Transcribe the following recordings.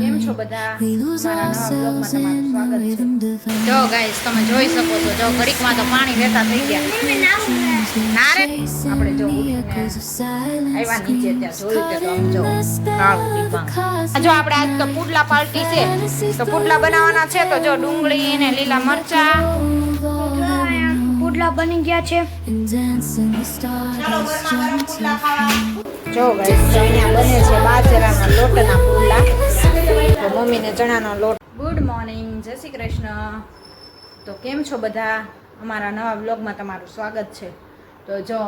કેમ છો બધા? મારા નવા બ્લોગમાં તમારું સ્વાગત છે. જો ગાઈસ તમે જોઈ શકો છો જો ઘડીકમાં તો પાણી વહેતા થઈ ગયા. ના રે આપણે જો આવ્યા નીચે ત્યાં જોયું કે આમ જો. જો આપણે આજ તો પુડલા પાર્ટી છે. તો પુડલા બનાવવાના છે તો જો ડુંગળી ને લીલા મરચા. પુડલા બની ગયા છે. જો ગાઈસ અહીંયા બને છે બાજરાના લોટના પુડલા. તો મમ્મીને ચણાનો લોટ. ગુડ મોર્નિંગ જય શ્રી કૃષ્ણ. તો કેમ છો બધા? અમારા નવા બ્લોગમાં તમારું સ્વાગત છે. તો જો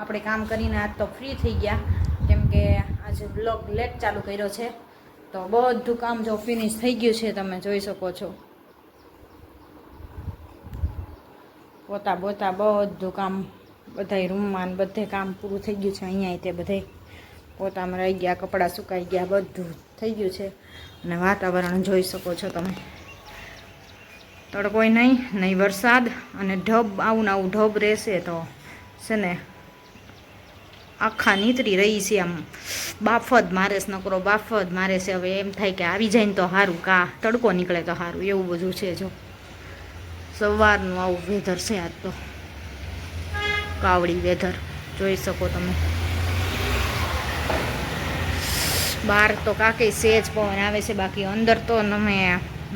આપણે કામ કરીને આજ તો ફ્રી થઈ ગયા. કેમ કે આજે બ્લોગ લેટ ચાલુ કર્યો છે. તો બધું કામ જો ફિનિશ થઈ ગયું છે તમે જોઈ શકો છો. પોતા બોતા બધું કામ, બધાય રૂમમાં બધે કામ પૂરું થઈ ગયું છે. અહીંયા તે બધે પોતામાં રહી ગયા, કપડાં સુકાઈ ગયા, બધું થઈ ગયું છે. અને વાતાવરણ જોઈ શકો છો તમે. તડકોય નહીં નહીં વરસાદ અને ઢબ, આવું ને આવું ઢબ રહેશે તો છે ને આખા નીતરી રહી છે આમ. બાફ જ મારે છે નકરો બાફ જ મારે છે. હવે એમ થાય કે આવી જાય ને તો સારું કા તડકો નીકળે તો સારું એવું બધું છે જો. સવારનું આવું વેધર છે આજ તો. કાવડી વેધર જોઈ શકો તમે. બહાર તો કાંઈ સેજ પવન આવે છે, બાકી અંદર તો તમે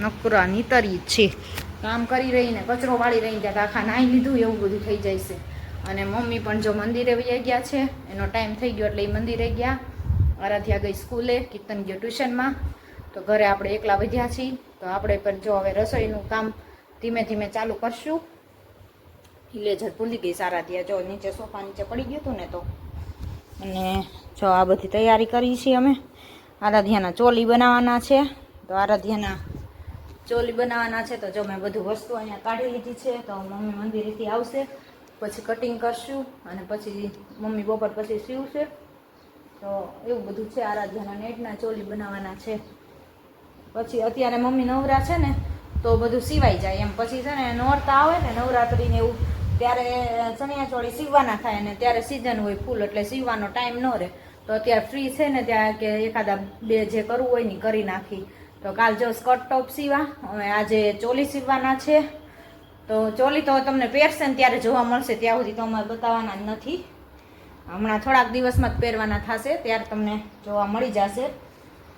નકરા નીતરી જ છે કામ કરી રહીને કચરો વાળી રહીને ત્યાં આખા નાહી લીધું, એવું બધું થઈ જાય છે. અને મમ્મી પણ જો મંદિરે વહી ગયા છે, એનો ટાઈમ થઈ ગયો એટલે એ મંદિરે ગયા. આરાધ્યા ગઈ સ્કૂલે, કીર્તન ગયો ટ્યુશનમાં તો ઘરે આપણે એકલા વધ્યા છીએ. તો આપણે પણ જો હવે રસોઈનું કામ ધીમે ધીમે ચાલુ કરશું. હિલેજર ભૂલી ગઈ સારા ત્યાં જો નીચે સોફા નીચે પડી ગયું હતું ને તો અને જો આ બધી તૈયારી કરી છે અમે. આરાધ્યાના ચોલી બનાવવાના છે. તો આરાધ્યાના ચોલી બનાવવાના છે તો જો મેં બધું વસ્તુ અહીંયા કાઢી લીધી છે તો મમ્મી મંદિરેથી આવશે. પછી કટિંગ કરશું અને પછી મમ્મી બપોર પછી સીવશે. તો એવું બધું છે. આરાધ્યાના નેટના ચોલી બનાવવાના છે. પછી અત્યારે મમ્મી નવરા છે ને તો બધું સિવાઈ જાય એમ. પછી છે ને નોરતા આવે ને નવરાત્રીને એવું, ત્યારે ચણિયા ચોળી સીવવાના થાય ને ત્યારે સિઝન હોય ફૂલ એટલે સીવવાનો ટાઈમ ન રહે. તો અત્યારે ફ્રી છે ને ત્યાં કે એખાદા બે જે કરવું હોય ને કરી નાખી. તો કાલ જો સ્કર્ટ ટોપ સીવા, હવે આજે ચોલી સીવવાના છે. તો ચોલી તો તમને પહેરશે ને ત્યારે જોવા મળશે, ત્યાં સુધી તો અમારે બતાવવાના જ નથી. હમણાં થોડાક દિવસમાં જ પહેરવાના થશે, ત્યારે તમને જોવા મળી જશે.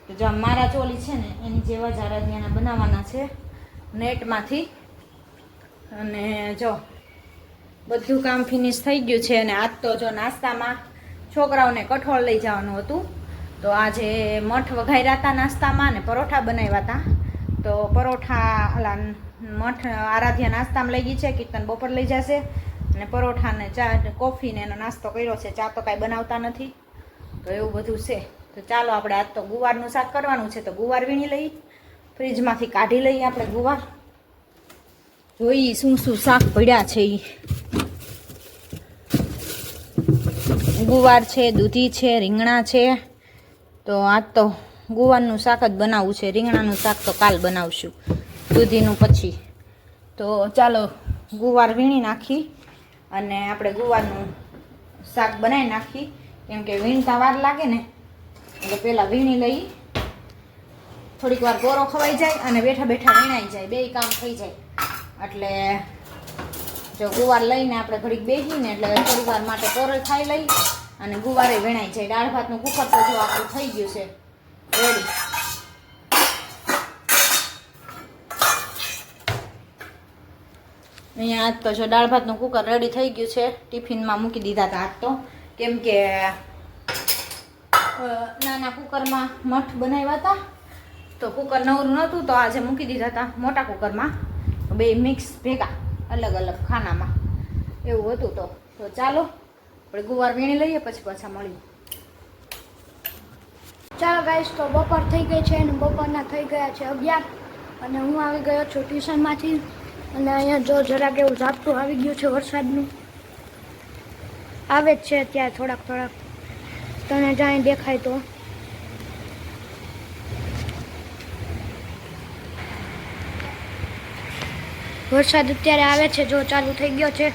તો જો મારા ચોલી છે ને, એની જેવા જ આરાધ્યાના બનાવવાના છે. નેટમાંથી. અને જો, બધું કામ ફિનિશ થઈ ગયું છે અને આજ તો જો નાસ્તામાં છોકરાઓને કઠોળ લઈ જવાનું હતું. તો આજે મઠ વઘાર્યા હતા નાસ્તામાં ને પરોઠા બનાવ્યા હતા. તો પરોઠા, અલા, મઠ, આરાધ્યા નાસ્તામાં લઈ ગઈ છે, કીર્તન બપોર લઈ જશે. અને પરોઠાને ચા કોફી ને એનો નાસ્તો કર્યો છે, ચા તો કાંઈ બનાવતા નથી. તો એવું બધું છે. તો ચાલો આપણે આજ તો ગુવારનું શાક કરવાનું છે, તો ગુવાર વીણી લઈ ફ્રીજમાંથી કાઢી લઈએ આપણે ગુવાર. જોઈ શું શું શાક પડ્યા છે એ ગુવાર છે, દૂધી છે, રીંગણા છે. તો આજ તો ગુવારનું શાક જ બનાવવું છે. રીંગણાનું શાક તો કાલ બનાવશું, દૂધીનું પછી. તો ચાલો ગુવાર વીણી નાખી અને આપણે ગુવારનું શાક બનાવી નાખી. કેમ કે વીણતા વાર લાગે ને, એટલે પહેલાં વીણી લઈ થોડીક વાર ગોરો ખવાઈ જાય અને બેઠા બેઠા વીણાઈ જાય. બે કામ થઈ જાય. એટલે જો ગુવાર લઈને આપણે ઘડીક બેસીને એટલે થોડીક વાર માટે કોરો ખાઈ લઈ અને ગુવારે વીણાઈ જાય. દાળ ભાતનું કુકર તો જો આપણું થઈ ગયું છે. રેડી અહીંયા આજ તો જો દાળ ભાતનું કુકર રેડી થઈ ગયું છે. ટિફિનમાં મૂકી દીધા હતા આજ તો. કેમ કે નાના કુકરમાં મઠ બનાવ્યા હતા. તો કુકર નવરું નહોતું તો આજે મૂકી દીધા હતા મોટા કુકરમાં બે મિક્સ ભેગા, અલગ અલગ ખાનામાં. એવું હતું તો. તો ચાલો, આપણે ગુવાર વીણી લઈએ, પછી પાછા મળીએ. ચાલો ગાઈશ તો બપોર થઈ ગઈ છે અને બપોરના થઈ ગયા છે અગિયાર. અને હું આવી ગયો છું ટ્યુશનમાંથી. અને અહીંયા જો જરાક એવું ઝાપટું આવી ગયું છે વરસાદનું. આવે જ છે અત્યારે થોડાક થોડાક. તને જાણે દેખાય તો. વરસાદ અત્યારે આવે છે, જો ચાલુ થઈ ગયો છે.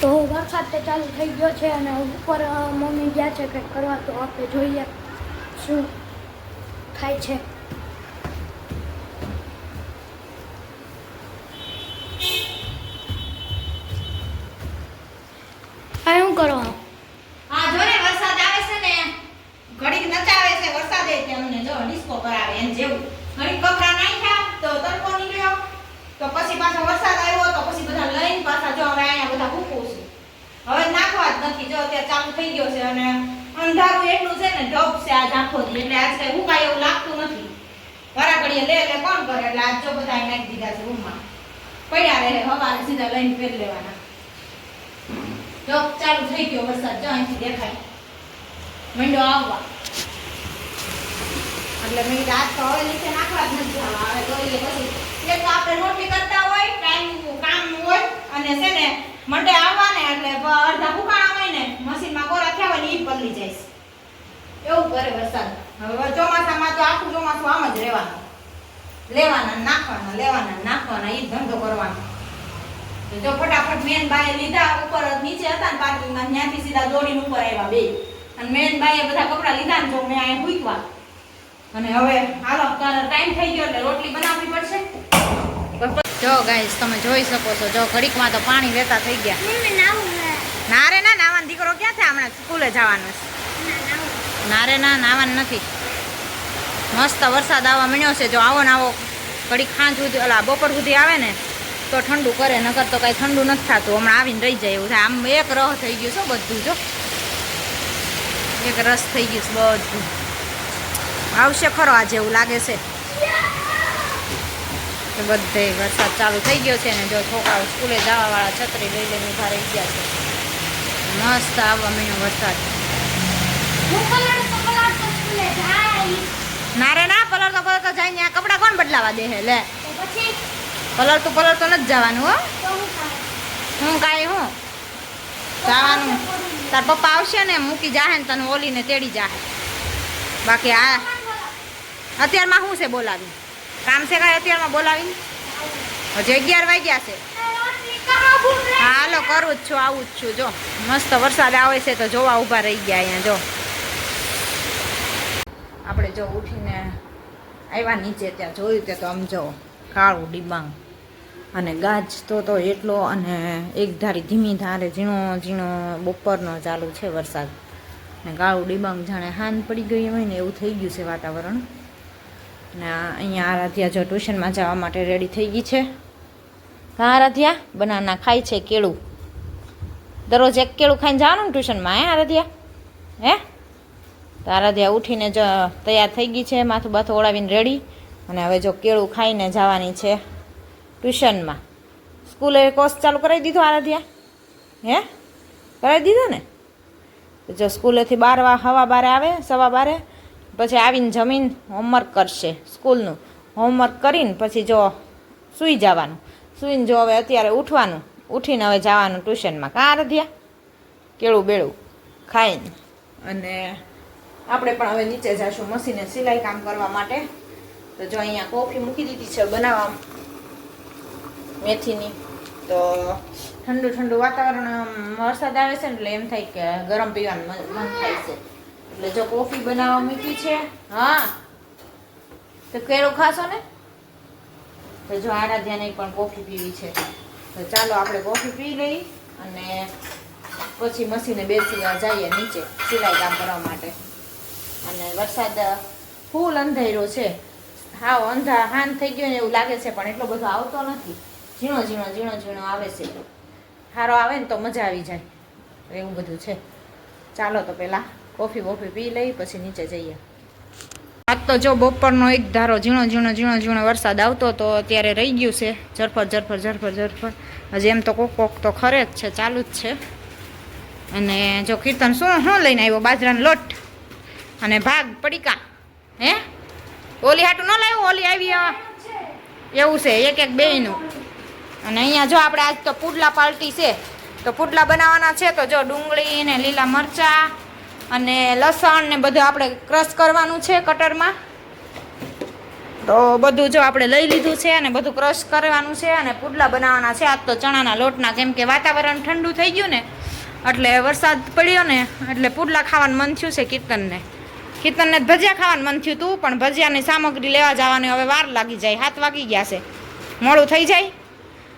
તો વરસાદ તે ચાલુ થઈ ગયો છે અને ઉપર મમ્મી ગયા છે કંઈક કરવા, તો આપણે જોઈએ શું થાય છે. ને ઢબ છે. આ આખો દી એટલે આજ કઈ કાંઈ એવું લાગતું નથી. વરાકડીએ લે એટલે કોણ કરે એટલે આજ જો બધા નાખી દીધા છે રૂમમાં. પડ્યા રહે, હવારે સીધા લઈને ફેર લેવાના. જો, ચાલુ થઈ ગયો વરસાદ, જો અહીંથી દેખાય. મંડો આવવા. એટલે મેં આજ તો હવે નીચે નાખવા જ નથી. જવા હવે જોઈએ પછી. એક તો આપણે રોટલી કરતા હોય ટાઈમ કામ હોય, અને છે ને, મંડે આવવા ને એટલે અડધા ફૂકાણા હોય ને મશીનમાં કોરા થયા હોય ને ઈ પલળી જાય. એવું કરે વરસાદ. હવે ચોમાસામાં તો આખું ચોમાસું આમ જ રહેવાનું. લેવાના નાખવાના લેવાના નાખવાના એ ધંધો કરવાનો. જો ફટાફટ મેન બાએ લીધા ઉપર નીચે હતા ને પાર્કિંગમાં ત્યાંથી સીધા દોડીને ઉપર આવ્યા બે. અને મેન બાએ બધા કપડાં લીધા ને જો મેં અહીંયા મૂક્યા અને હવે હાલો ટાઈમ થઈ ગયો એટલે રોટલી બનાવવી પડશે. જો ગાઈસ તમે જોઈ શકો છો જો ઘડીકમાં તો પાણી વેતા થઈ ગયા. ના રે ના નાવાનો દીકરો ક્યાં છે હમણાં સ્કૂલે જવાનો છે. ના રે ના નાવાનું નથી. મસ્ત વરસાદ આવવા મળ્યો છે. જો આવો ને આવો. કડી ખાંજ સુધી ઓલા બપોર સુધી આવે ને, તો ઠંડુ કરે, નકર તો કાંઈ ઠંડુ નથી થતું. હમણાં આવીને રહી જાય એવું થાય. આમ એક રહ થઈ ગયું છે બધું, જો. એક રસ થઈ ગયું છે બધું. આવશે ખરો આજે એવું લાગે છે. બધે વરસાદ ચાલુ થઈ ગયો છે ને જો છોકરાઓ સ્કૂલે જવાવાળા છત્રી લઈ લઈને ઊભા રહી ગયા છે. મસ્ત આવવા મહિનો વરસાદ હું કલર તો કલર તો સ્કૂલે જાય ના રે ના પલર તો પલર તો જાય ને કપડા કોણ બદલાવા દે હે? લે. પલર તો પલર તો નથી જવાનું હો. હું કાંઈ? હું જવાનું. તાર પપ્પા આવશે ને મૂકી જાહે ને તને ઓલીને તેડી જાહે. બાકી આ અત્યારમાં શું છે બોલાવી કામ છે કાંઈ અત્યારમાં બોલાવી હજી અગિયાર વાગ્યા છે. હા હાલો કરું જ છું આવું જ છું. જો મસ્ત વરસાદ આવે છે તો જોવા ઊભા રહી ગયા અહીંયા જો. આપણે જો ઉઠીને આવ્યા નીચે ત્યાં જોયું તે તો આમ જો કાળું ડિબાંગ. અને ગાજ તો તો એટલો અને એક ધારી ધીમી ધારે ઝીણો ઝીણો બપોરનો ચાલુ છે વરસાદ. ને કાળું ડિબાંગ જાણે હાન પડી ગઈ હોય ને એવું થઈ ગયું છે વાતાવરણ. ને અહીંયા આરાધ્યા જો ટ્યુશનમાં જવા માટે રેડી થઈ ગઈ છે. હા, આરાધ્યા, બનાના ખાય છે કેળું. દરરોજ એક કેળું ખાઈને જવાનું ટ્યુશનમાં, હે, આરાધ્યા? હે? તો આરાધ્યા ઉઠીને જ તૈયાર થઈ ગઈ છે, માથું બાથું ઓળાવીને રેડી અને હવે જો કેળું ખાઈને જવાની છે ટ્યુશનમાં. સ્કૂલે કોર્સ ચાલુ કરાવી દીધો આરાધ્યા? હે? કરાવી દીધો ને? જો સ્કૂલેથી બાર હવા બારે આવે, સવા બારે, પછી આવીને જમીન હોમવર્ક કરશે સ્કૂલનું. હોમવર્ક કરીને પછી જો સૂઈ જવાનું. સૂઈને જો હવે અત્યારે ઉઠવાનું. ઉઠીને હવે જવાનું ટ્યુશનમાં. કાં આરાધ્યા? કેળું બેળું ખાઈને. અને આપણે પણ હવે નીચે જઈશું મશીને સિલાઈ કામ કરવા માટે. તો જો અહીંયા કોફી મૂકી દીધી છે બનાવવા મેથીની, તો ઠંડુ ઠંડુ વાતાવરણ વરસાદ આવે છે ને એટલે એમ થાય કે ગરમ પીવાનું મન થાય છે. એટલે જો કોફી બનાવવા મૂકી છે, હા. તો કેળું ખાશો ને? તો જો આરાધ્યાને પણ કોફી પીવી છે. તો ચાલો આપણે કોફી પી લઈ અને પછી મશીને બેસી જઈએ નીચે સિલાઈ કામ કરવા માટે. અને વરસાદ, ફૂલ અંધાર્યો છે. હાવ અંધા હાન થઈ ગયો ને એવું લાગે છે, પણ એટલો બધો આવતો નથી. ઝીણો ઝીણો ઝીણો ઝીણો આવે છે. સારો આવે ને તો મજા આવી જાય. એવું બધું છે. ચાલો તો પહેલાં કોફી વોફી પી લઈ, પછી નીચે જઈએ. આજ તો જો બપોરનો એક ધારો ઝીણો ઝીણો ઝીણો ઝીણો વરસાદ આવતો તો અત્યારે રહી ગયું છે. ઝરફર ઝરફર ઝરફર ઝરફર હજી એમ તો કોક કોક તો ખરે જ છે, ચાલુ જ છે. અને જો કીર્તન શું શું લઈને આવ્યો બાજરાનો લોટ? અને ભાગ પડીકા. હે? ઓલી હાટું ન લાવ્યું? ઓલી આવી એવું છે, એક એક બેયનું. અને અહીંયા જો આપણે આજ તો પુડલા પાર્ટી છે, તો પુડલા બનાવવાના છે, તો જો ડુંગળી ને લીલા મરચાં અને લસણ ને બધું આપણે ક્રશ કરવાનું છે કટરમાં. તો બધું જો આપણે લઈ લીધું છે અને બધું ક્રશ કરવાનું છે અને પુડલા બનાવવાના છે. આજ તો ચણાના લોટના કેમ કે વાતાવરણ ઠંડુ થઈ ગયું ને, એટલે વરસાદ પડ્યો ને, એટલે પુડલા ખાવાનું મન થયું છે કીર્તનને. કીર્તનને ભજીયા ખાવાનું મન થયું હતું પણ ભજીયાની સામગ્રી લેવા જવાની હવે વાર લાગી જાય, હાથ વાગી ગયા છે. મોડું થઈ જાય?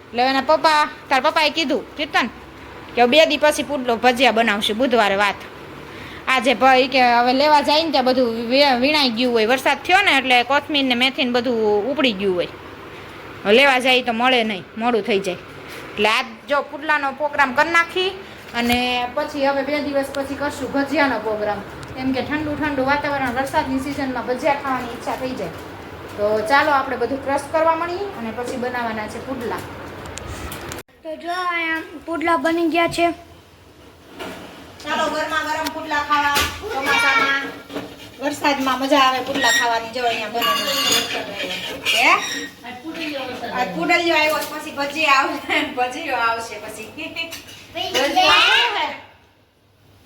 એટલે એના પપ્પા, તાર પપ્પાએ કીધું, કીર્તન, કે બે દી પછી પૂડલો ભજીયા બનાવશું, બુધવારે વાત. આજે ભાઈ કે હવે લેવા જાય ને ત્યાં બધું વીણાઈ ગયું હોય, વરસાદ થયો ને એટલે કોથમીર ને મેથી બધું ઉપડી ગયું હોય. લેવા જાય તો મળે નહીં, મોડું થઈ જાય. એટલે આજ જો પુડલાનો પ્રોગ્રામ કરી નાખી અને પછી હવે બે દિવસ પછી કરશું ભજીયાનો પ્રોગ્રામ. કેમ કે ઠંડુ ઠંડુ વાતાવરણ વરસાદની સિઝનમાં ભજીયા ખાવાની ઈચ્છા થઈ જાય. તો ચાલો આપણે બધું ક્રશ કરવા મળીએ અને પછી બનાવવાના છે પુડલા. તો જો અહીંયા પુડલા બની ગયા છે. ચાલો ગરમા ગરમ પુડલા ખાવા ચોમાસામાં વરસાદમાં મજા આવે પુડલા ખાવાની. જો અહીંયા બને હે? આ પુડલિયો આવ્યો પછી ભજી આવશે ભજીયો આવશે પછી.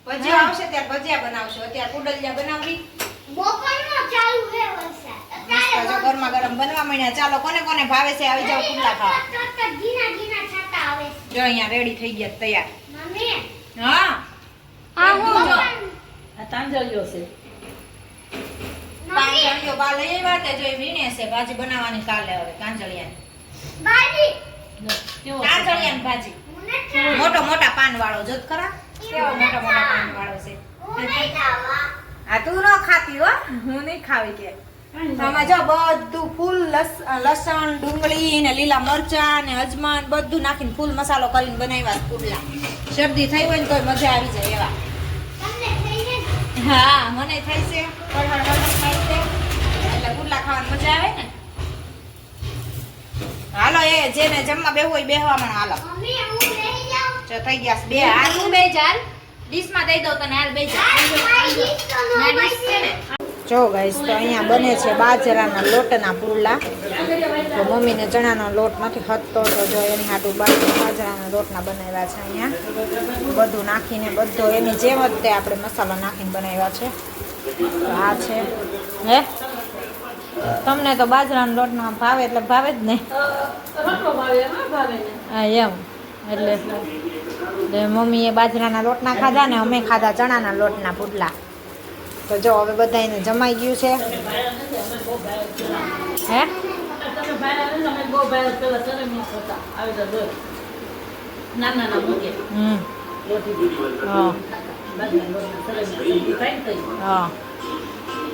ભજીયો આવશે. ત્યારે ભજીયા બનાવશું. અત્યારે ઉડલિયા બનાવવી બપોરનો ચાલુ છે વરસાદ. અત્યારે જો ગરમા ગરમ બનવા માંડ્યા. ચાલો કોને કોને ભાવે છે આવી જાવ પુડલા ખાવા. ગીના ગીના છાતા આવે જો અહીંયા રેડી થઈ ગયા તૈયાર. મમ્મી. હા. આ હું આ તાંજળિયો છે. તાંજળિયો બા લઈ આવ્યા તે જો એ વીણે છે ભાજી બનાવવાની કાલે હવે કાંજળિયાની ભાજી. કેવો છે? ભાજી. મોટો મોટા પાન વાળો જોત ખરા? કેવો મોટા મોટા પાન વાળો છે. આ તું ન ખાતી હો. હું નહીં ખાવી કે. આમાં જો બધું ફૂલ લસણ ડુંગળી ને લીલા મરચા ને અજમાન બધું નાખીને ફૂલ મસાલો કરીને બનાવ્યા પુડલા. શરદી થઈ હોય ને કોઈ મજા આવી જાય એવા. હા મને થાય છે. હળહળ થાય છે. એટલે પુડલા ખાવાની મજા આવે ને? હાલો એ જેને જમવા બેહવું હોય બેહવામાં હાલો. મમ્મી હું લઈ જાઉં. જો થઈ ગયા બે હાલ. હું બે ચાલ ડીશમાં દઈ દઉં તને હાલ બે જો. ગાઈસ તો અહીંયા બને છે બાજરાના લોટના પુરલા. તો મમ્મીને ચણાનો લોટ નથી હતતો તો જો એની હાટું બાજરાના લોટના બનાવ્યા છે અહીંયા. બધું નાખીને બધો એની જેમ જ તે આપણે મસાલો નાખીને બનાવ્યા છે. આ છે. હે? તમને તો બાજરાના લોટનો ભાવે એટલે ભાવે જ ને? રોટલો ભાવે એમાં ભાવે ને. હા એમ. એટલે એટલે મમ્મીએ બાજરાના લોટના ખાધા ને અમે ખાધા ચણાના લોટના પુડલા. તો જો હવે બધાને જમાઈ ગયું છે. હે? હા. હા.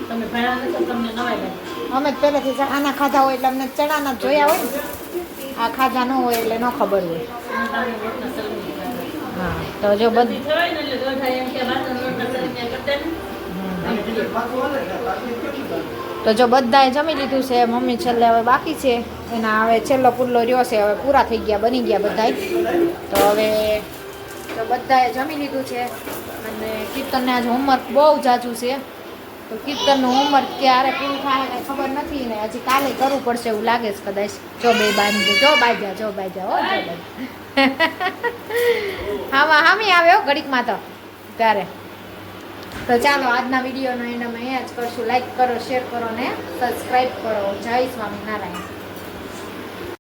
તમે ભાઈ ને તમને નવાઈ લાગે. અમે જ પહેલેથી ચણાના ખાધા હોય એટલે અમને ચણાના જ જોયા હોય ને. આ ખાધા ન હોય એટલે ન ખબર હોય. હા તો જો બધું. તો જો બધાએ જમી લીધું છે મમ્મી છેલ્લે હવે બાકી છે. એના હવે છેલ્લો પુલ્લો રહ્યો છે હવે પૂરા થઈ ગયા બની ગયા બધાય. તો હવે તો બધાએ જમી લીધું છે. અને કીર્તનને આજ હોમવર્ક બહુ જાજુ છે. તો કીર્તનનું હોમવર્ક ક્યારે પૂરું થાય કાંઈ ખબર નથી ને હજી કાલે કરવું પડશે એવું લાગે છે કદાચ. જો બે બાંધી, જો બાજા જો બાજા હો, જો હામાં હામી આવ્યો ઘડીકમાં તો, ત્યારે. તો ચાલો આજના વિડીયોનો એને અમે અહીંયા જ કરશું. લાઈક કરો શેર કરો ને સબસ્ક્રાઈબ કરો. જય સ્વામિનારાયણ.